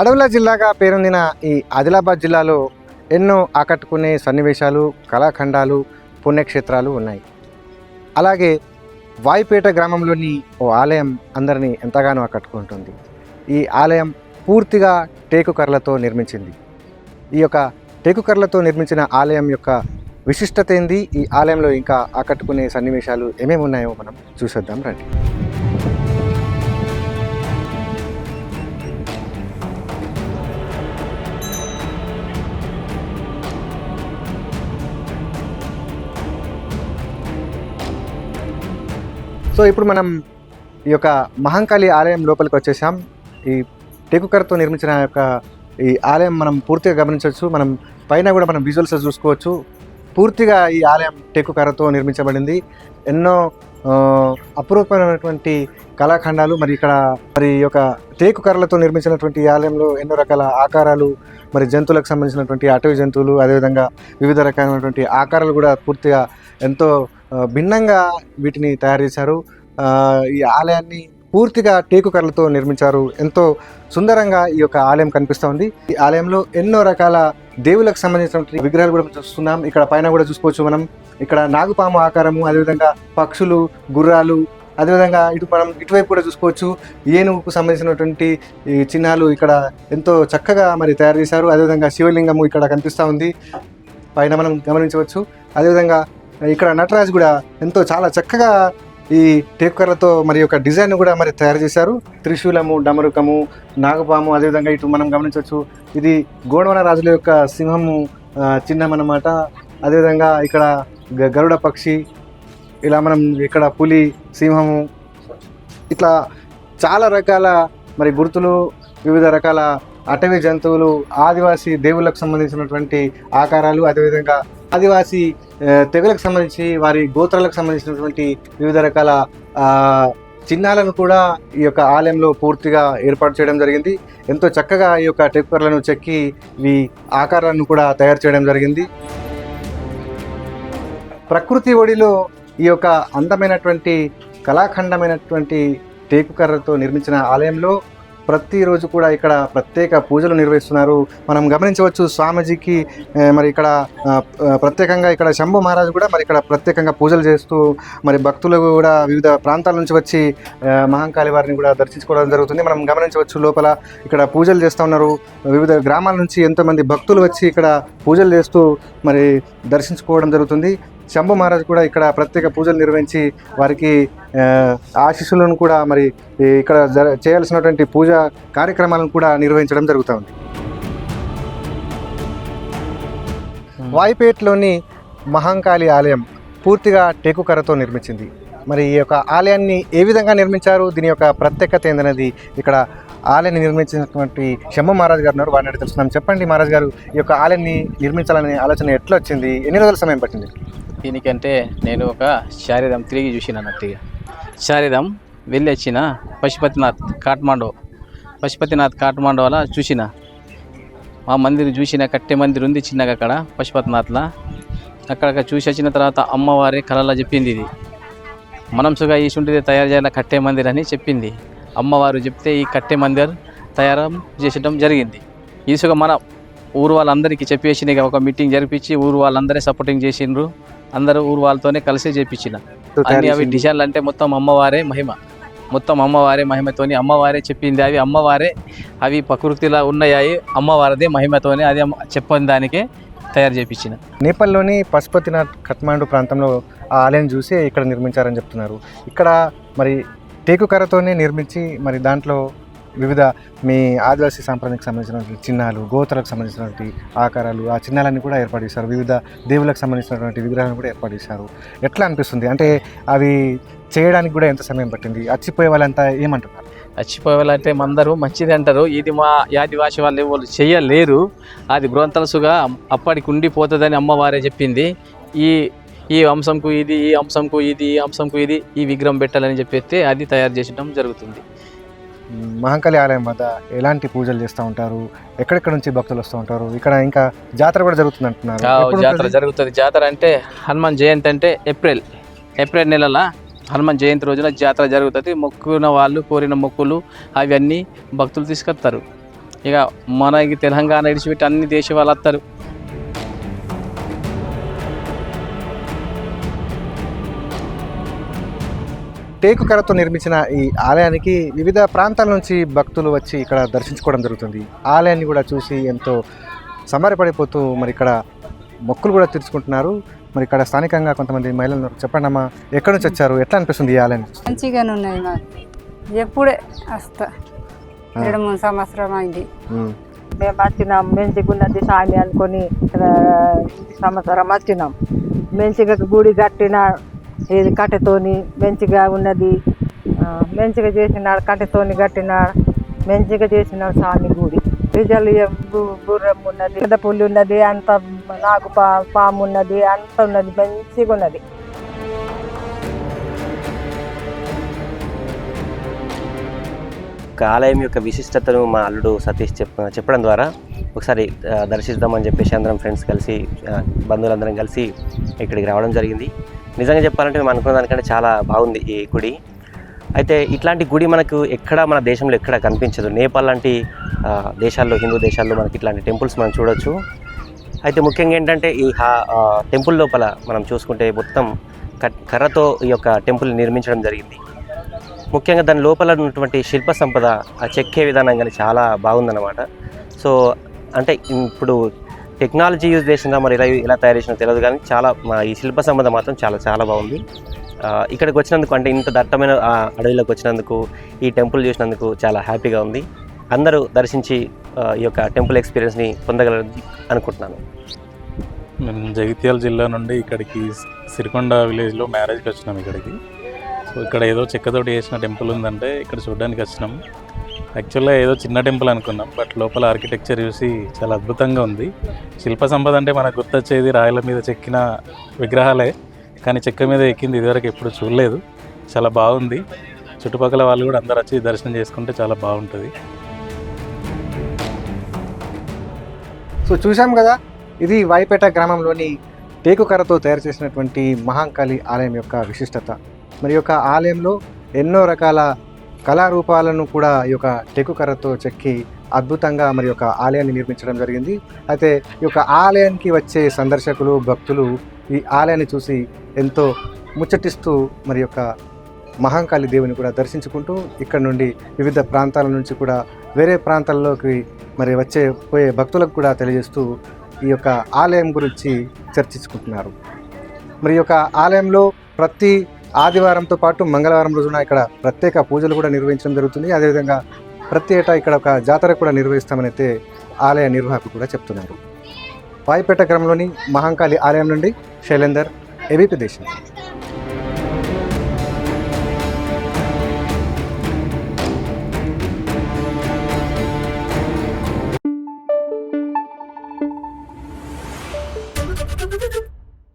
అడవుల జిల్లాగా పేరొందిన ఈ ఆదిలాబాద్ జిల్లాలో ఎన్నో ఆకట్టుకునే సన్నివేశాలు కళాఖండాలు పుణ్యక్షేత్రాలు ఉన్నాయి. అలాగే వాయిపేట గ్రామంలోని ఓ ఆలయం అందరినీ ఎంతగానో ఆకట్టుకుంటుంది. ఈ ఆలయం పూర్తిగా టేకు కర్రలతో నిర్మించింది. ఈ యొక్క టేకు కర్రలతో నిర్మించిన ఆలయం యొక్క విశిష్టత ఏంది? ఈ ఆలయంలో ఇంకా ఆకట్టుకునే సన్నివేశాలు ఏమేమి ఉన్నాయో మనం చూసేద్దాం రండి. సో ఇప్పుడు మనం ఈ యొక్క మహంకాళి ఆలయం లోపలికి వచ్చేసాం. ఈ టేకుకర్రతో నిర్మించిన యొక్క ఈ ఆలయం మనం పూర్తిగా గమనించవచ్చు. మనం పైన కూడా మనం విజువల్స్ చూసుకోవచ్చు. పూర్తిగా ఈ ఆలయం టేకుకర్రతో నిర్మించబడింది. ఎన్నో అపురూపమైనటువంటి కళాఖండాలు మరి ఇక్కడ మరి యొక్క టేకు కర్రలతో నిర్మించినటువంటి ఆలయంలో ఎన్నో రకాల ఆకారాలు మరి జంతువులకు సంబంధించినటువంటి అటవీ జంతువులు అదేవిధంగా వివిధ రకాలైనటువంటి ఆకారాలు కూడా పూర్తిగా ఎంతో భిన్నంగా వీటిని తయారు చేశారు. ఈ ఆలయాన్ని పూర్తిగా టేకు కర్రలతో నిర్మించారు. ఎంతో సుందరంగా ఈ యొక్క ఆలయం కనిపిస్తూ ఉంది ఈ ఆలయంలో ఎన్నో రకాల దేవులకు సంబంధించినటువంటి విగ్రహాలు కూడా చూస్తున్నాం. ఇక్కడ పైన కూడా చూసుకోవచ్చు మనం. ఇక్కడ నాగుపాము ఆకారము అదేవిధంగా పక్షులు గుర్రాలు అదేవిధంగా ఇటు మనం ఇటువైపు కూడా చూసుకోవచ్చు. ఏనుగుకు సంబంధించినటువంటి ఈ చిహ్నాలు ఇక్కడ ఎంతో చక్కగా మరి తయారు చేశారు. అదేవిధంగా శివలింగము ఇక్కడ కనిపిస్తూ ఉంది. పైన మనం గమనించవచ్చు. అదేవిధంగా ఇక్కడ నటరాజు కూడా ఎంతో చాలా చక్కగా ఈ టేకుకర్రతో మరి యొక్క డిజైన్ కూడా మరి తయారు చేశారు. త్రిశూలము డమరుకము నాగపాము అదేవిధంగా ఇటు మనం గమనించవచ్చు. ఇది గోడవన రాజుల యొక్క సింహము చిహ్నం అన్నమాట. అదేవిధంగా ఇక్కడ గ- గరుడ పక్షి ఇలా మనం ఇక్కడ పులి సింహము ఇట్లా చాలా రకాల మరి గుర్తులు వివిధ రకాల అటవీ జంతువులు ఆదివాసీ దేవుళ్ళకు సంబంధించినటువంటి ఆకారాలు అదేవిధంగా ఆదివాసీ తెగులకు తెగలకు సంబంధించి వారి గోత్రాలకు సంబంధించినటువంటి వివిధ రకాల చిహ్నాలను కూడా ఈ యొక్క ఆలయంలో పూర్తిగా ఏర్పాటు చేయడం జరిగింది. ఎంతో చక్కగా ఈ యొక్క టెక్కర్లను చెక్కి ఈ ఆకారాలను కూడా తయారు చేయడం జరిగింది. ప్రకృతి ఒడిలో ఈ యొక్క అందమైనటువంటి కళాఖండమైనటువంటి టేకు కర్రతో నిర్మించిన ఆలయంలో ప్రతిరోజు కూడా ఇక్కడ ప్రత్యేక పూజలు నిర్వహిస్తున్నారు. మనం గమనించవచ్చు స్వామీజీకి మరి ఇక్కడ ప్రత్యేకంగా ఇక్కడ శంభు మహారాజు కూడా మరి ఇక్కడ ప్రత్యేకంగా పూజలు చేస్తూ మరి భక్తులు కూడా వివిధ ప్రాంతాల నుంచి వచ్చి మహంకాళి వారిని కూడా దర్శించుకోవడం జరుగుతుంది. మనం గమనించవచ్చు లోపల ఇక్కడ పూజలు చేస్తూ ఉన్నారు. వివిధ గ్రామాల నుంచి ఎంతోమంది భక్తులు వచ్చి ఇక్కడ పూజలు చేస్తూ మరి దర్శించుకోవడం జరుగుతుంది. శంభు మహారాజు కూడా ఇక్కడ ప్రత్యేక పూజలు నిర్వహించి వారికి ఆశీస్సులను కూడా మరి ఇక్కడ జర చేయాల్సినటువంటి పూజ కార్యక్రమాలను కూడా నిర్వహించడం జరుగుతూ ఉంది వాయిపేట్లోని మహంకాళి ఆలయం పూర్తిగా టేకుకర్రతో నిర్మించింది. మరి ఈ యొక్క ఆలయాన్ని ఏ విధంగా నిర్మించారు? దీని యొక్క ప్రత్యేకత ఏందనేది ఇక్కడ ఆలయాన్ని నిర్మించినటువంటి శంభు మహారాజ్ గారు ఉన్నారు. వారిని తెలుసుకున్నాం చెప్పండి మహారాజ్ గారు ఈ యొక్క ఆలయాన్ని నిర్మించాలనే ఆలోచన ఎట్లా వచ్చింది? ఎన్ని రోజుల సమయం పట్టింది? దీనికంటే నేను ఒక శారీరం తిరిగి చూసిన అన్నట్టుగా శారీరం వెళ్ళి వచ్చిన పశుపతినాథ్ కాఠ్మాండో. పశుపతినాథ్ కాఠ్మాండో అలా చూసిన. మా మందిరం చూసిన కట్టె మందిర్ ఉంది చిన్నగా అక్కడ పశుపతినాథ్లో. అక్కడ చూసి వచ్చిన తర్వాత అమ్మవారి కళలో చెప్పింది ఇది. మనంసుగా ఈ సుంటిది తయారు చేయాల కట్టే మందిర్ అని చెప్పింది. అమ్మవారు చెప్తే ఈ కట్టె మందిర్ తయారు చేసడం జరిగింది. ఈసుగా మన ఊరు వాళ్ళందరికీ చెప్పేసి ఒక మీటింగ్ జరిపించి ఊరు వాళ్ళందరే సపోర్టింగ్ చేసిండ్రు. అందరూ ఊరు వాళ్ళతోనే కలిసి చేపించిన. అన్ని అవి డిజైన్లు అంటే మొత్తం అమ్మవారే మహిమ. మొత్తం అమ్మవారే మహిమతోని అమ్మవారే చెప్పింది అవి అమ్మవారే అవి ప్రకృతిలో ఉన్నాయి అమ్మవారిదే మహిమతోని అది చెప్పని దానికే తయారు చేపించిన. నేపాల్లోని పశుపతినాథ్ కఠ్మాండు ప్రాంతంలో ఆ ఆలయం చూసి ఇక్కడ నిర్మించారని చెప్తున్నారు. ఇక్కడ మరి టేకు కర్రతోనే నిర్మించి మరి దాంట్లో వివిధ మీ ఆదివాసీ సాంప్రదాయకు సంబంధించినటువంటి చిహ్నాలు గోత్రాలకు సంబంధించినటువంటి ఆకారాలు ఆ చిహ్నాలన్నీ కూడా ఏర్పాటు చేశారు. వివిధ దేవులకు సంబంధించినటువంటి విగ్రహాలను కూడా ఏర్పాటు చేశారు. ఎట్లా అనిపిస్తుంది? అంటే అవి చేయడానికి కూడా ఎంత సమయం పట్టింది? అచ్చిపోయే వాళ్ళంతా ఏమంటున్నారు? వాళ్ళంటే అందరూ మంచిది అంటారు. ఇది మా ఆదివాసి వాళ్ళు ఎవరు చేయలేరు. అది బృంతలసుగా అప్పటికి ఉండిపోతుందని అమ్మవారే చెప్పింది. ఈ ఈ అంశంకు ఇది ఈ అంశంకు ఇది ఈ అంశంకు ఇది ఈ విగ్రహం పెట్టాలని చెప్పేస్తే అది తయారు చేసడం జరుగుతుంది. మహంకాళి ఆలయం వద్ద ఎలాంటి పూజలు చేస్తూ ఉంటారు? ఎక్కడెక్కడ నుంచి భక్తులు వస్తూ ఉంటారు? ఇక్కడ ఇంకా జాతర కూడా జరుగుతుంది అంటున్నారు. జాతర? జరుగుతుంది. జాతర అంటే హనుమాన్ జయంతి అంటే ఏప్రిల్. ఏప్రిల్ నెలల హనుమాన్ జయంతి రోజున జాతర జరుగుతుంది. మొక్కున వాళ్ళు కోరిన మొక్కులు అవన్నీ భక్తులు తీసుకొస్తారు. ఇక మనకి తెలంగాణ విడిచిపెట్టి అన్ని దేశ వాళ్ళు వస్తారు. టేకు కర్రతో నిర్మించిన ఈ ఆలయానికి వివిధ ప్రాంతాల నుంచి భక్తులు వచ్చి ఇక్కడ దర్శించుకోవడం జరుగుతుంది. ఆలయాన్ని కూడా చూసి ఎంతో సంబరపడిపోతూ మరి ఇక్కడ మొక్కులు కూడా తీర్చుకుంటున్నారు. మరి ఇక్కడ స్థానికంగా కొంతమంది మహిళలు. చెప్పండి అమ్మా ఎక్కడి నుంచి వచ్చారు? ఎట్లా అనిపిస్తుంది ఈ ఆలయం మంచిగానే ఉన్నది మాకు. ఎప్పుడే వస్తా. రెండు మూడు సంవత్సరం అయింది. మేము వచ్చినాం మంచిగున్నది స్వామి అనుకొని సంవత్సరం వచ్చినాం. మంచిగా గుడి కట్టిన ఇది కట్టెతోని మంచిగా ఉన్నది. మంచిగా చేసినాడు కట్టెతోని కట్టినాడు మంచిగా చేసినాడు స్వామి గుడి. రిజల్ గుర్రం ఉన్నది. పెద్ద పుల్లి ఉన్నది అంత నాకు పా పాము ఉన్నది అంత ఉన్నది మంచిగా ఉన్నది. ఒక ఆలయం యొక్క విశిష్టతను మా అల్లుడు సతీష్ చెప్ చెప్పడం ద్వారా ఒకసారి దర్శిద్దామని చెప్పేసి అందరం ఫ్రెండ్స్ కలిసి బంధువులందరం కలిసి ఇక్కడికి రావడం జరిగింది. నిజంగా చెప్పాలంటే మేము అనుకున్న దానికంటే చాలా బాగుంది ఈ గుడి. అయితే ఇట్లాంటి గుడి మనకు ఎక్కడ మన దేశంలో ఎక్కడ కనిపించదు. నేపాల్ లాంటి దేశాల్లో హిందూ దేశాల్లో మనకి ఇట్లాంటి టెంపుల్స్ మనం చూడొచ్చు. అయితే ముఖ్యంగా ఏంటంటే ఈ హా- టెంపుల్ లోపల మనం చూసుకుంటే మొత్తం కట్- కర్రతో ఈ యొక్క టెంపుల్ నిర్మించడం జరిగింది. ముఖ్యంగా దాని లోపల ఉన్నటువంటి శిల్ప సంపద ఆ చెక్కే విధానం కానీ చాలా బాగుందన్నమాట. సో అంటే ఇప్పుడు టెక్నాలజీ యూజ్ చేసిందా మరి ఇలా ఇలా తయారు చేసినా తెలియదు కానీ చాలా మా ఈ శిల్ప సంబంధం మాత్రం చాలా చాలా బాగుంది. ఇక్కడికి వచ్చినందుకు అంటే ఇంత దట్టమైన అడవిలోకి వచ్చినందుకు ఈ టెంపుల్ చూసినందుకు చాలా హ్యాపీగా ఉంది. అందరూ దర్శించి ఈ యొక్క టెంపుల్ ఎక్స్పీరియన్స్ని పొందగలరని అనుకుంటున్నాను. మేము జగిత్యాల జిల్లా నుండి ఇక్కడికి సిరికొండ విలేజ్లో మ్యారేజ్కి వచ్చినాం ఇక్కడికి. సో ఇక్కడ ఏదో చెక్కతోటి చేసిన టెంపుల్ ఉందంటే ఇక్కడ చూడడానికి వచ్చినాం. యాక్చువల్గా ఏదో చిన్న టెంపుల్ అనుకున్నాం బట్ లోపల ఆర్కిటెక్చర్ చూసి చాలా అద్భుతంగా ఉంది. శిల్ప సంపద అంటే మనకు గుర్తొచ్చేది రాయల మీద చెక్కిన విగ్రహాలే కానీ చెక్క మీద ఎక్కింది ఇదివరకు ఎప్పుడు చూడలేదు. చాలా బాగుంది. చుట్టుపక్కల వాళ్ళు కూడా అందరు వచ్చి దర్శనం చేసుకుంటే చాలా బాగుంటుంది. సో చూసాం కదా ఇది వాయిపేట గ్రామంలోని టేకు కర్రతో తయారు చేసినటువంటి మహాంకాళి ఆలయం యొక్క విశిష్టత. మరి యొక్క ఆలయంలో ఎన్నో రకాల కళారూపాలను కూడా ఈ యొక్క టెకు కర్రతో చెక్కి అద్భుతంగా మరి యొక్క ఆలయాన్ని నిర్మించడం జరిగింది. అయితే ఈ యొక్క ఆలయానికి వచ్చే సందర్శకులు భక్తులు ఈ ఆలయాన్ని చూసి ఎంతో ముచ్చటిస్తూ మరి యొక్క మహంకాళి దేవుని కూడా దర్శించుకుంటూ ఇక్కడ నుండి వివిధ ప్రాంతాల నుంచి కూడా వేరే ప్రాంతాల్లోకి మరి వచ్చే పోయే భక్తులకు కూడా తెలియజేస్తూ ఈ యొక్క ఆలయం గురించి చర్చించుకుంటున్నారు. మరి యొక్క ఆలయంలో ప్రతి ఆదివారంతో పాటు మంగళవారం రోజున ఇక్కడ ప్రత్యేక పూజలు కూడా నిర్వహించడం జరుగుతుంది. అదేవిధంగా ప్రతి ఏటా ఇక్కడ ఒక జాతర కూడా నిర్వహిస్తామని అయితే ఆలయ నిర్వాహకులు కూడా చెప్తున్నారు. వాయిపేట గ్రామంలోని మహాంకాళి ఆలయం నుండి శైలేందర్ ఏబీపీ దేశం.